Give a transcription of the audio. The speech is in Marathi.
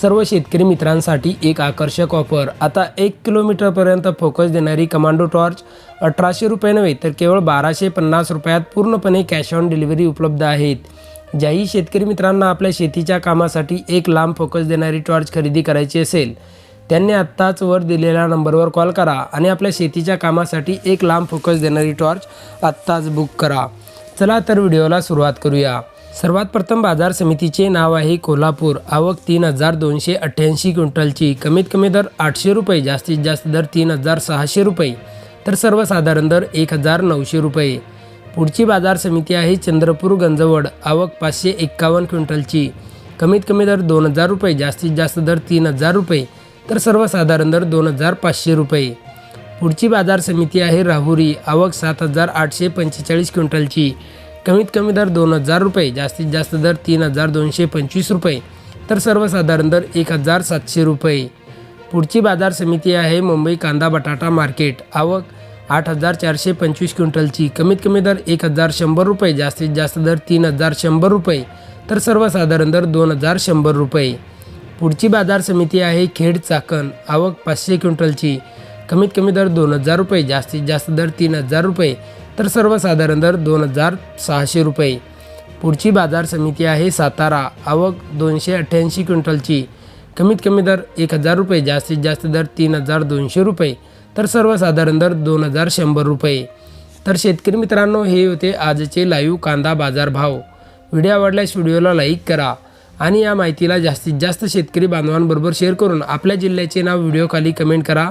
सर्व शेतकरी मित्रांसाठी एक आकर्षक ऑफर आता एक किलोमीटरपर्यंत फोकस देणारी कमांडो टॉर्च अठराशे रुपये नव्हे तर केवळ बाराशे पन्नास रुपयात पूर्णपणे कॅश ऑन डिलिव्हरी उपलब्ध आहेत. ज्याही शेतकरी मित्रांना आपल्या शेतीच्या कामासाठी एक लांब फोकस देणारी टॉर्च खरेदी करायची असेल त्यांनी आत्ताच वर दिलेल्या नंबरवर कॉल करा आणि आपल्या शेतीच्या कामासाठी एक लांब फोकस देणारी टॉर्च आत्ताच बुक करा. चला तर व्हिडिओला सुरुवात करूया. सर्वात प्रथम बाजार समितीचे नाव आहे कोल्हापूर. आवक तीन हजार दोनशे अठ्ठ्याऐंशी क्विंटलची. कमीत कमी दर आठशे रुपये जास्तीत जास्त दर तीन हजार सहाशे रुपये. तर सर्वसाधारण दर एक हजार नऊशे रुपये. पुढची बाजार समिती आहे चंद्रपूर गंजवड. आवक पाचशे एक्कावन्न क्विंटलची. कमीत कमी दर दोन हजार रुपये जास्तीत जास्त दर तीन हजार रुपये. तर सर्वसाधारण दर दोन हजार पाचशे रुपये. पुढची बाजार समिती आहे राहुरी. आवक सात हजार आठशे पंचेचाळीस क्विंटलची. कमीत कमी दर दोन हजार रुपये जास्तीत जास्त दर तीन हजार दोनशे पंचवीस रुपये तर सर्वसाधारण दर एक हजार सातशे रुपये. पुढची बाजार समिती आहे मुंबई कांदा बटाटा मार्केट. आवक आठ हजार चारशे पंचवीस क्विंटलची. कमीत कमी दर एक हजार शंभर रुपये जास्तीत जास्त दर तीन हजार शंभर रुपये तर सर्वसाधारण दर दोन हजार शंभर रुपये. पुढची बाजार समिती आहे खेड चाकण. आवक पाचशे क्विंटलची. कमीत कमी दर दोन हजार रुपये जास्तीत जास्त दर तीन हजार रुपये तर सर्वसाधारण दर दोन हजार सहाशे रुपये. पुढची बाजार समिती आहे सातारा. आवक दोनशे अठ्ठ्याऐंशी क्विंटलची. कमीत कमी दर एक हजार रुपये जास्तीत जास्त दर तीन हजार दोनशे रुपये. तर सर्वसाधारण दर दोन हजार शंभर रुपये. तर शेतकरी मित्रांनो हे होते आजचे लाईव्ह कांदा बाजार भाव व्हिडिओ आवडल्यास व्हिडिओला लाईक करा आणि या माहितीला जास्तीत जास्त शेतकरी बांधवांबरोबर शेअर करून आपल्या जिल्ह्याचे नाव व्हिडिओखाली कमेंट करा.